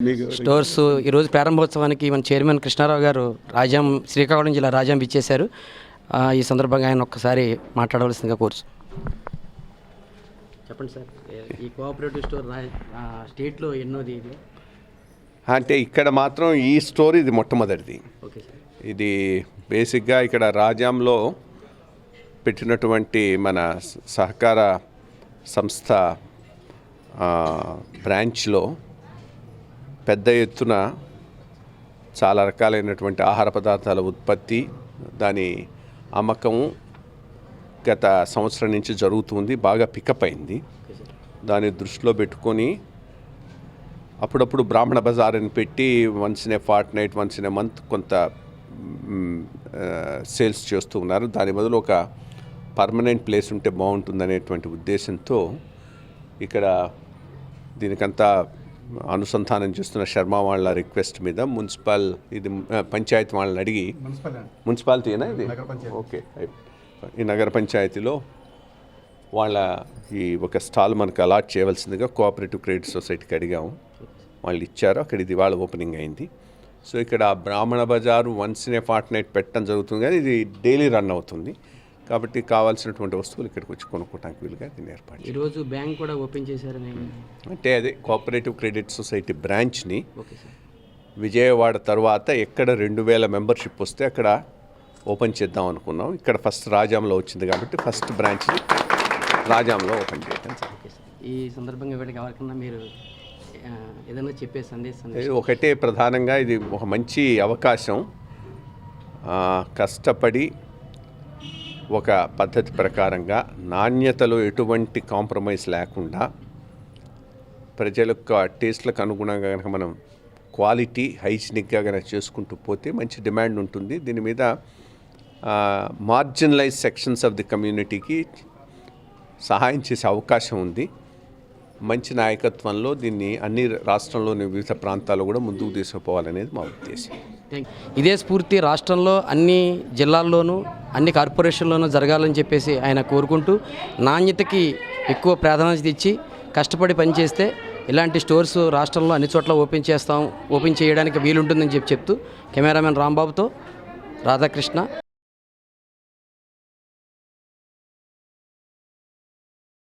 మీకు స్టోర్స్ ఈరోజు ప్రారంభోత్సవానికి మన చైర్మన్ కృష్ణారావు గారు రాజాం శ్రీకాకుళం జిల్లా రాజాం ఇచ్చేశారు ఆ, ఈ సందర్భంగా ఆయన ఒక్కసారి మాట్లాడవలసిందిగా కోర్సు చెప్పండి సార్. ఈ కోఆపరేటివ్ స్టోర్ స్టేట్లో ఎన్నోది ఇది? అంటే ఇక్కడ మాత్రం ఈ స్టోరీ ఇది మొట్టమొదటిది. Okay sir. ఇది బేసిక్గా ఇక్కడ రాజాంలో పెట్టినటువంటి మన సహకార సంస్థ ఆ, బ్రాంచ్లో పెద్ద ఎత్తున చాలా రకాలైనటువంటి ఆహార పదార్థాల ఉత్పత్తి దాని అమ్మకం గత సంవత్సరం నుంచి జరుగుతుంది బాగా పికప్ అయింది. దాన్ని దృష్టిలో పెట్టుకొని అప్పుడప్పుడు బ్రాహ్మణ బజార్ అని పెట్టి once in a fortnight once in a month కొంత సేల్స్ చేస్తూ ఉన్నారు. దాని బదులు ఒక పర్మనెంట్ ప్లేస్ ఉంటే బాగుంటుంది అనేటువంటి ఉద్దేశంతో ఇక్కడ దీనికంతా అనుసంధానం చేస్తున్న శర్మ వాళ్ళ రిక్వెస్ట్ మీద మున్సిపల్ ఇది పంచాయతీ వాళ్ళని అడిగి మున్సిపాలిటీనా ఇది? ఓకే ఈ నగర పంచాయతీలో వాళ్ళ ఈ ఒక స్టాల్ మనకు అలాట్ చేయవలసిందిగా కోఆపరేటివ్ క్రెడిట్ సొసైటీకి అడిగాము. వాళ్ళు ఇచ్చారు అక్కడ ఇది వాళ్ళ ఓపెనింగ్ అయింది. సో ఇక్కడ Brahmana Bazar once in a fortnight పెట్టడం జరుగుతుంది. కానీ ఇది డైలీ రన్ అవుతుంది. కాబట్టి కావాల్సినటువంటి వస్తువులు ఇక్కడికి వచ్చి కొనుక్కోవడానికి వీలుగా దీన్ని ఏర్పాటు చేశారు. ఈరోజు బ్యాంక్ కూడా ఓపెన్ చేశారని అంటే అదే కోఆపరేటివ్ క్రెడిట్ సొసైటీ బ్రాంచ్ని విజయవాడ తర్వాత ఎక్కడ రెండు వేల మెంబర్షిప్ వస్తే అక్కడ ఓపెన్ చేద్దాం అనుకున్నాం. ఇక్కడ ఫస్ట్ రాజాంలో వచ్చింది కాబట్టి ఫస్ట్ బ్రాంచ్ని రాజాంలో ఓపెన్ చేయడం సార్. ఈ సందర్భంగా వీళ్ళకి ఎవరికన్నా మీరు ఏదైనా చెప్పే సందేశం ఒకటే ప్రధానంగా ఇది ఒక మంచి అవకాశం. కష్టపడి ఒక పద్ధతి ప్రకారంగా నాణ్యతలో ఎటువంటి కాంప్రమైజ్ లేకుండా ప్రజలకు టేస్ట్లకు అనుగుణంగా కనుక మనం క్వాలిటీ హైజీనిక్గా కనుక చేసుకుంటూ పోతే మంచి డిమాండ్ ఉంటుంది. దీని మీద మార్జినలైజ్ సెక్షన్స్ ఆఫ్ ది కమ్యూనిటీకి సహాయం చేసే అవకాశం ఉంది. మంచి నాయకత్వంలో దీన్ని అన్ని రాష్ట్రంలోని వివిధ ప్రాంతాల్లో కూడా ముందుకు తీసుకుపోవాలనేది మా ఉద్దేశం. ఇదే స్ఫూర్తి రాష్ట్రంలో అన్ని జిల్లాల్లోనూ అన్ని కార్పొరేషన్లోనూ జరగాలని చెప్పేసి ఆయన కోరుకుంటూ నాణ్యతకి ఎక్కువ ప్రాధాన్యత ఇచ్చి కష్టపడి పనిచేస్తే ఇలాంటి స్టోర్స్ రాష్ట్రంలో అన్ని చోట్ల ఓపెన్ చేస్తాం ఓపెన్ చేయడానికి వీలుంటుందని చెప్పి చెప్తూ కెమెరామెన్ రాంబాబుతో రాధాకృష్ణ.